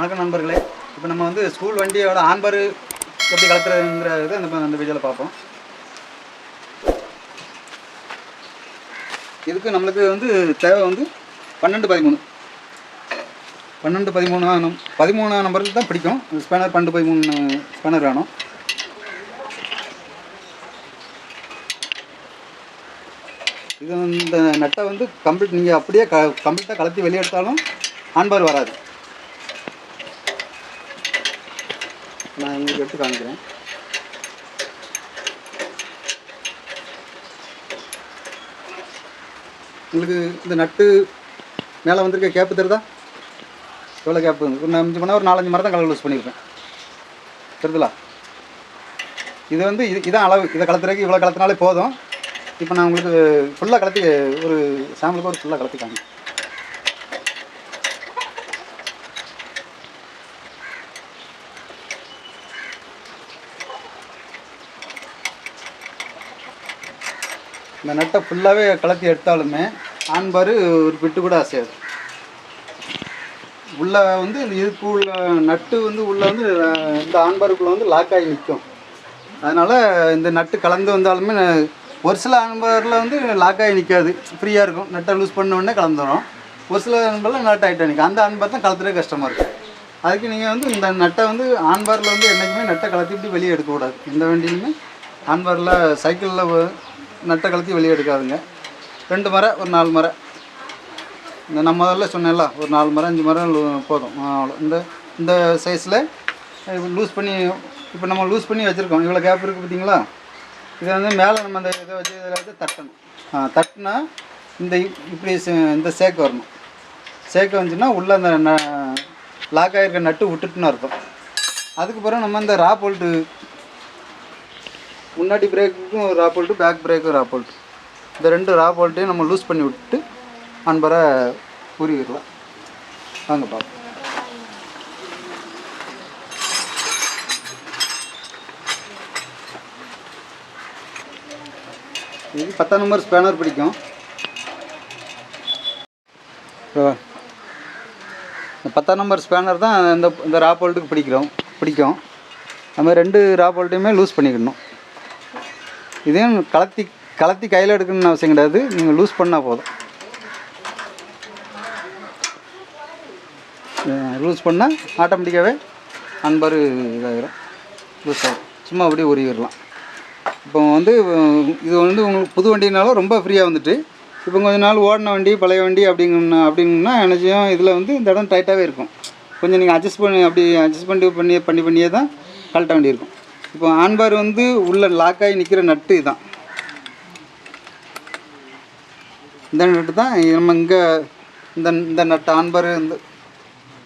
வணக்கம் நண்பர்களே. இப்போ நம்ம வந்து ஸ்கூல் வண்டியோட ஆன்பர் எப்படி கலத்துறதுங்கிற இது அந்த அந்த வீடியோவில் பார்ப்போம். இதுக்கு நம்மளுக்கு வந்து தேவை வந்து பன்னெண்டு பதிமூணு. பன்னெண்டு பதிமூணு நம் பதிமூணு நம்பருக்கு தான் பிடிக்கும். ஸ்பேனர் பன்னெண்டு பதிமூணு ஸ்பேனர் வேணும். இது இந்த நட்டை வந்து கம்ப்ளீட் நீங்கள் அப்படியே க கம்ப்ளீட்டாக கலத்தி வெளியே எடுத்தாலும் ஆன்பார் வராது. நான் உங்களுக்கு எடுத்து காமிக்கிறேன். உங்களுக்கு இந்த நட்டு மேலே வந்திருக்க கேப்பு தருதா எவ்வளோ கேப்பு? ஒரு நான் மிஞ்சி ஒரு நாலஞ்சு மரம் தான் கலர் யூஸ் பண்ணியிருப்பேன். தெரியுதுலா? இது வந்து இது இதான் அளவு. இதை கலத்துறதுக்கு இவ்வளோ கலத்தினாலே போதும். இப்போ நான் உங்களுக்கு ஃபுல்லாக கலத்தி ஒரு சாம்பிளுக்கு ஒரு ஃபுல்லாக கலத்தி காமிக்கிறேன். இந்த நட்டை ஃபுல்லாகவே கலத்தி எடுத்தாலுமே ஆண்பார் ஒரு பிட்டு கூட அசையாது. உள்ளே வந்து இந்த இதுக்கு உள்ள நட்டு வந்து உள்ளே வந்து இந்த ஆண்பாருக்குள்ளே வந்து லாக் ஆகி நிற்கும் அதனால் இந்த நட்டு கலந்து வந்தாலுமே ஒரு சில ஆண்பாரில் வந்து லாக் ஆகி நிற்காது ஃப்ரீயாக இருக்கும். நட்டை லூஸ் பண்ண உடனே கலந்துடும் ஒரு சில ஆண்பாரில் நட்டு ஆகிட்டே நிற்கும் அந்த ஆண்பார் தான் கலத்துறதுக்கு கஷ்டமாக இருக்கும் அதுக்கு நீங்கள் வந்து இந்த நட்டை வந்து ஆண்பாரில் வந்து என்றைக்குமே நட்டை கலத்தி இப்படி வெளியே எடுக்கக்கூடாது. எந்த வண்டியிலுமே ஆண்பாரில் சைக்கிளில் நட்டை கலத்தி வெளியே எடுக்காதுங்க. ரெண்டு மரம் ஒரு நாலு மரம் இந்த நம்ம முதல்ல சொன்னேன்ல ஒரு நாலு மரம் அஞ்சு மரம் போதும். அவ்வளோ இந்த இந்த சைஸில் லூஸ் பண்ணி இப்போ நம்ம லூஸ் பண்ணி வச்சுருக்கோம். இவ்வளோ கேப் இருக்குது பார்த்தீங்களா இதை வந்து மேலே நம்ம அந்த இதை வச்சு இதில் வந்து தட்டணும். தட்டினா இந்த இப்- இப்படி சே- இந்த சேக்கு வரணும். சேக்கு வந்துச்சுன்னா உள்ளே அந்த லாக் ஆகிருக்க நட்டு விட்டுட்டுன்னு அர்த்தம். அதுக்கு பிறகு நம்ம இந்த ரா போல்ட்டு முன்னாடி பிரேக்குக்கும் ஒரு ரா போல்ட்டு பேக் பிரேக்கும் ரா போல்ட்டு இந்த ரெண்டு ரா போல்ட்டையும் நம்ம லூஸ் பண்ணி விட்டு அன்பரை உருவிடலாம் வாங்க பார்ப்போம். இது பத்தாம் நம்பர் ஸ்பேனர் பிடிக்கும். இந்த பத்தாம் நம்பர் ஸ்பேனர் தான் இந்த இந்த ரா போல்ட்டுக்கு பிடிக்கிறோம் பிடிக்கும். நம்ம ரெண்டு ரா போல்ட்டையுமே லூஸ் பண்ணிக்கணும். இதையும் கலத்தி கலத்தி கையில் எடுக்கணும்னு அவசியம் கிடையாது. நீங்கள் லூஸ் பண்ணால் போதும். லூஸ் பண்ணால் ஆட்டோமேட்டிக்காகவே அன்பர் இதாகிடும் லூஸ் ஆகும். சும்மா அப்படியே உருவிடலாம் இப்போ வந்து இது வந்து உங்களுக்கு புது வண்டினாலும் ரொம்ப ஃப்ரீயாக வந்துட்டு இப்போ கொஞ்ச நாள் ஓடின வண்டி பழைய வண்டி அப்படிங்கன்னா அப்படின்னா இதில் வந்து இந்த இடம் டைட்டாகவே இருக்கும். கொஞ்சம் நீங்கள் அட்ஜஸ்ட் பண்ணி அப்படி அட்ஜஸ்ட் பண்ணி பண்ணி பண்ணி பண்ணியே தான் கழட்ட வேண்டியிருக்கும். இப்போ ஆன்பார் வந்து உள்ள லாக்காகி நிற்கிற நட்டு இதுதான் இந்த நட்டு தான் நம்ம இங்கே இந்த இந்த நட்டு ஆண்பார் இந்த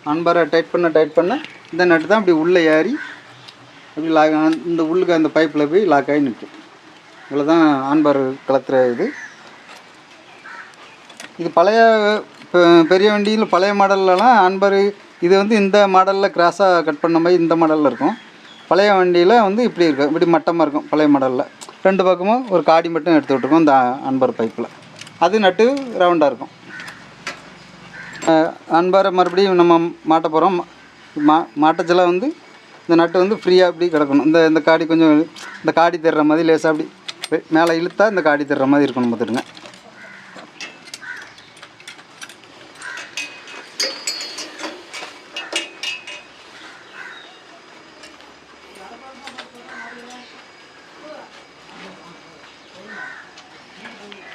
ஆண்பாரை டைட் பண்ண டைட் பண்ண இந்த நட்டு தான் அப்படி உள்ளே ஏறி அப்படி லாக் இந்த உள்ளுக்கு அந்த பைப்பில் போய் லாக்காகி நிற்கும். இவ்வளோ தான் ஆன்பார் கலத்துற இது. இது பழைய பெ- பெரிய வண்டியில் பழைய மாடல்லலாம் ஆண்பார் இது வந்து இந்த மாடலில் கிராஸாக கட் பண்ண மாதிரி இந்த மாடலில் இருக்கும். பழைய வண்டியில் வந்து இப்படி இருக்கும் இப்படி மட்டமாக இருக்கும். பழைய மாடலில் ரெண்டு பக்கமும் ஒரு காடி மட்டும் எடுத்து விட்ருக்கோம் இந்த அன்பர் பைப்பில் அது நட்டு ரவுண்டாக இருக்கும். அன்பரை மறுபடியும் நம்ம மாட்ட போகிறோம் மா மாட்டச்செல்லாம் வந்து இந்த நட்டு வந்து ஃப்ரீயாக அப்படி கிடக்கணும். இந்த இந்த காடி கொஞ்சம் இந்த காடி தர்ற மாதிரி லேசாக அப்படி மேலே இழுத்தா இந்த காடி தர்ற மாதிரி இருக்கணும் பார்த்துடுங்க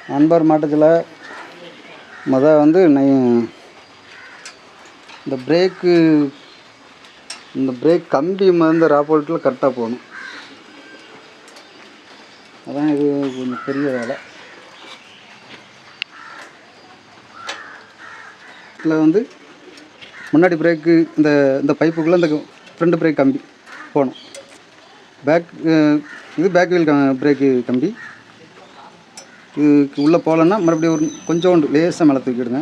நண்பர் மாட்டத்தில் மொதல் வந்து நை- இந்த பிரேக்கு இந்த பிரேக் கம்பி வந்து ராப்போல்ட்டில் கரெக்டாக போகணும். அதான் இது கொஞ்சம் பெரிய வேலை. இதில் வந்து முன்னாடி பிரேக்கு இந்த இந்த பைப்புக்குள்ளே இந்த ஃப்ரண்ட் பிரேக் கம்பி போகணும். பேக் இது பேக் வீல் பிரேக்கு கம்பி. இதுக்கு உள்ளே போகலன்னா மறுபடியும் ஒரு கொஞ்சோண்டு லேசாக மேலே தூக்கிடுங்க.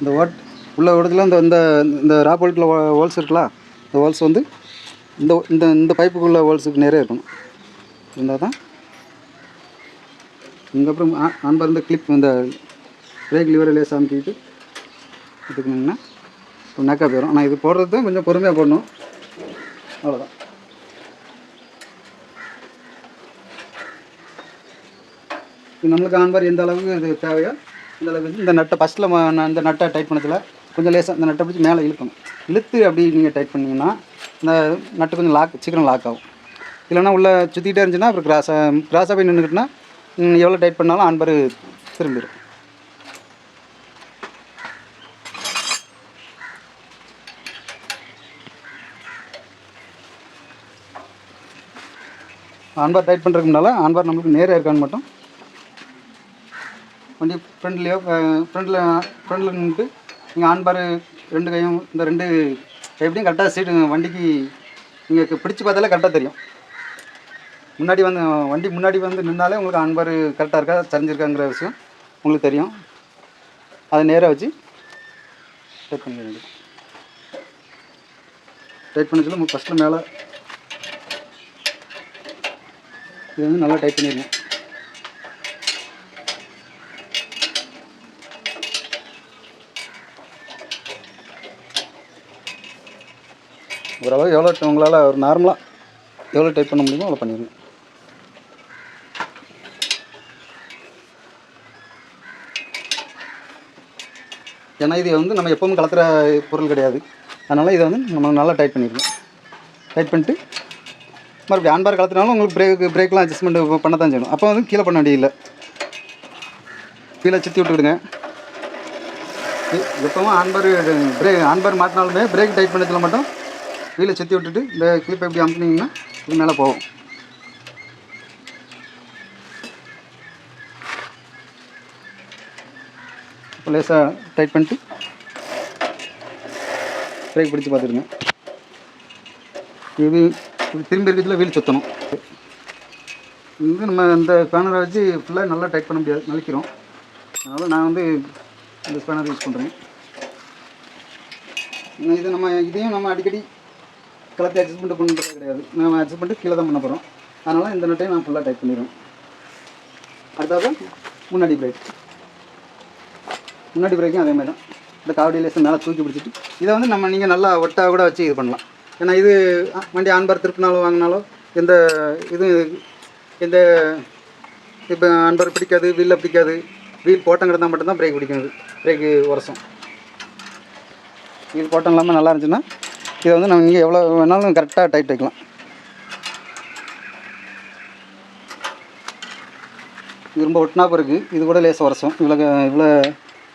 இந்த ஓட் உள்ள இடத்துல இந்த இந்த இந்த ராப்போல்ட்டில் ஹோல்ஸ் இருக்கலாம் இந்த ஹோல்ஸ் வந்து இந்த இந்த இந்த பைப்புக்குள்ள ஹோல்ஸுக்கு நிறைய இருக்கணும். இருந்தால் தான் இதுக்கப்புறம் ஆன்பார் இந்த கிளிப் இந்த பிரேக் லிவரை லேசாக அமுக்கிட்டு எடுத்துக்கணுங்கன்னா இப்போ நக்கா போயிடும் ஆனால் இது போடுறது தான் கொஞ்சம் பொறுமையாக போடணும். அவ்வளோதான் இது நம்மளுக்கு ஆன்பார் எந்த அளவுக்கு இது தேவையோ இந்த அளவுக்கு இந்த நட்டை ஃபஸ்ட்டில் இந்த நட்டை டைட் பண்ணதில் கொஞ்சம் லேசாக இந்த நட்டை பிடிச்சி மேலே இழுக்கணும். இழுத்து அப்படி நீங்கள் டைட் பண்ணிங்கன்னா இந்த நட்டு கொஞ்சம் லாக் சீக்கிரம் லாக் ஆகும். இல்லைன்னா உள்ளே சுற்றிக்கிட்டே இருந்துச்சுன்னா அப்புறம் கிராஸாக கிராஸாக போய் நின்றுக்கிட்டுனா எவ்வளோ டைட் பண்ணாலும் ஆன்பார் திரும்பிடும் ஆன்பார் டைட் பண்ணுறதுக்கு முன்னால் ஆன்பார் நம்மளுக்கு நேராக இருக்கான்னு மட்டும் வண்டி ஃப்ரண்ட்லேயோ ஃப்ரண்டில் ஃப்ரண்டில் நின்றுட்டு நீங்கள் ஆன்பார் ரெண்டு கையும் இந்த ரெண்டு எப்படியும் கரெக்டாக சீட்டு வண்டிக்கு நீங்கள் பிடிச்சி பார்த்தாலே கரெக்டாக தெரியும். முன்னாடி வந்து வண்டி முன்னாடி வந்து நின்னாலே உங்களுக்கு ஆன்பார் கரெக்டாக இருக்கா சரிஞ்சிருக்காங்கிற விஷயம் உங்களுக்கு தெரியும். அதை நேராக வச்சு டைட் பண்ணிக்க டைட் பண்ண சொல்ல ஃபஸ்ட்டில் மேலே இது வந்து நல்லா டைப் பண்ணிடுங்க ஓரளவு எவ்வளோ உங்களால் ஒரு நார்மலாக எவ்வளோ டைப் பண்ண முடியுமோ அவ்வளோ பண்ணிடுங்க ஏன்னா இது வந்து நம்ம எப்பவும் கலக்கிற பொருள் கிடையாது. அதனால் இதை வந்து நம்ம நல்லா டைட் பண்ணிடுவோம் டைட் பண்ணிட்டு மறுபடியும் ஆன்பார் கலத்தினாலும் உங்களுக்கு பிரேக் பிரேக்லாம் அட்ஜஸ்ட்மெண்ட் பண்ண தான் செய்யணும். அப்போ வந்து கீழே பண்ண வேண்டியதில்லை. கீழே சுற்றி விட்டுவிடுங்க எப்பவும் ஆன்பார் பிரேக் ஆன்பார் மாட்டினாலுமே பிரேக் டைட் பண்ணதில் மட்டும் வீலை சுற்றி விட்டுட்டு இந்த கிளிப்பை எப்படி அமுக்குனீங்கன்னா இது மேலே போகும். இப்போ லேசாக டைட் பண்ணிட்டு பிரேக் பிடிச்சி பார்த்துருங்க இது இது திரும்பி இருக்கிறதுல வீல் சுற்றணும் இது நம்ம இந்த ஸ்பேனரை வச்சு ஃபுல்லாக நல்லா டைட் பண்ண முடியாது நலிக்கிறோம் அதனால் நான் வந்து இந்த ஸ்பேனர் யூஸ் பண்ணுறேன் இது நம்ம இதையும் நம்ம அடிக்கடி கிளத்தி அட்ஜஸ்ட்மெண்ட் பண்ணுறது கிடையாது. நம்ம அட்ஜஸ்ட் பண்ணிட்டு கீழே தான் பண்ண போகிறோம் அதனால் இந்த நட்டையும் நான் ஃபுல்லாக டைட் பண்ணிடுவேன் அடுத்தது முன்னாடி பிரேக் முன்னாடி பிரேக்கும் அதே மாதிரி தான். இந்த காவடி லேசம் மேலே தூக்கி பிடிச்சிட்டு இதை வந்து நம்ம நீங்கள் நல்லா ஒட்டாக கூட வச்சு இது பண்ணலாம். ஏன்னா இது வண்டி ஆன்பார் திருப்பினாலும் வாங்கினாலும் எந்த இது எந்த இப்போ ஆன்பார் பிடிக்காது வீலில் பிடிக்காது. வீல் போட்டம் கிடந்தால் மட்டும்தான் பிரேக் பிடிக்கும் பிரேக்கு உரசம். வீல் போட்டம் இல்லாமல் நல்லா இருந்துச்சுன்னா இதை வந்து நம்ம இங்கே எவ்வளோ வேணாலும் கரெக்டாக டைட் வைக்கலாம். இது ரொம்ப ஒட்டினாப்பு இருக்குது இது கூட லேசாக உரசும். இவ்வளோ இவ்வளோ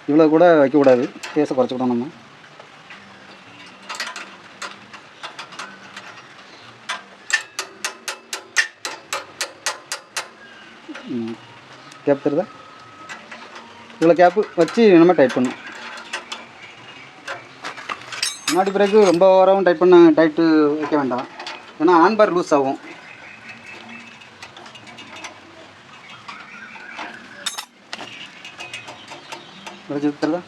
இவ்வளோ கூட வைக்கக்கூடாது. லேசாக குறைச்சிக்கிட்டோம் நம்ம. கேப் தருதா இவ்வளோ கேப்பு வச்சு நம்ம டைட் பண்ணணும். முன்னாடி பிறகு ரொம்ப ஓவராகவும் டைட் பண்ண டைட்டு வைக்க வேண்டாம். ஏன்னா ஆன்பார் லூஸ் ஆகும். வச்சு தருதா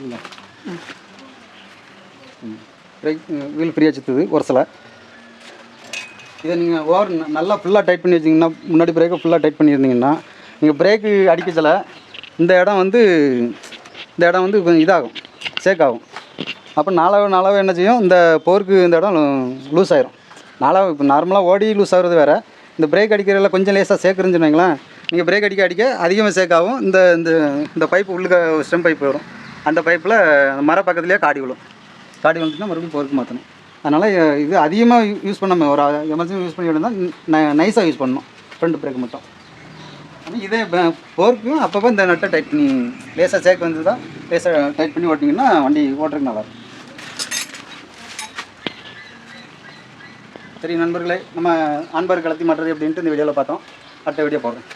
இல்லை பிரேக் வீல் ஃப்ரீயாக சுற்றுது ஒரு சில. இதை நீங்கள் ஓவர் நல்லா ஃபுல்லாக டைட் பண்ணி வச்சிங்கன்னா முன்னாடி பிரேக்கை ஃபுல்லாக டைட் பண்ணியிருந்தீங்கன்னா நீங்கள் பிரேக்கு அடிக்கச்சல இந்த இடம் வந்து இந்த இடம் வந்து கொஞ்சம் இதாகும் சேக் ஆகும். அப்போ நாளாக நாளாக என்ன செய்யும் இந்த போருக்கு இந்த இடம் லூஸ் ஆயிரும். நாளாக இப்போ நார்மலாக ஓடி லூஸ் ஆகுறது வேறு. இந்த பிரேக் அடிக்கிறதில் கொஞ்சம் லேசாக சேர்க்குறேன்னு வைங்களேன் நீங்கள் பிரேக் அடிக்க அடிக்க அதிகமாக சேக் ஆகும். இந்த இந்த இந்த பைப்பு உள்ளுக்க ஸ்டெம் பைப் வரும். அந்த பைப்பில் மர பக்கத்துலேயே காடி விழும். காடி விழுந்துச்சுன்னா மறுபடியும் போருக்கு மாற்றணும் அதனால் இது அதிகமாக யூஸ் பண்ணாமல் ஒரு எமர்ஜென்சி யூஸ் பண்ணி விடணும் நைஸாக யூஸ் பண்ணணும். ஃப்ரண்ட் பிரேக் மட்டும். இதே போர்க்கும் அப்பப்போ இந்த நட்டை டைட் பண்ணி லேசாக சேக் வந்து தான் லேசாக டைட் பண்ணி ஓட்டிங்கன்னா வண்டி ஓட்டுறதுக்கு நல்லா சரி நண்பர்களே நம்ம ஆண்பார் கலத்தி மாட்டுறது எப்படின்ட்டு இந்த வீடியோவில் பார்த்தோம். அடுத்த வீடியோ போடுறேன்.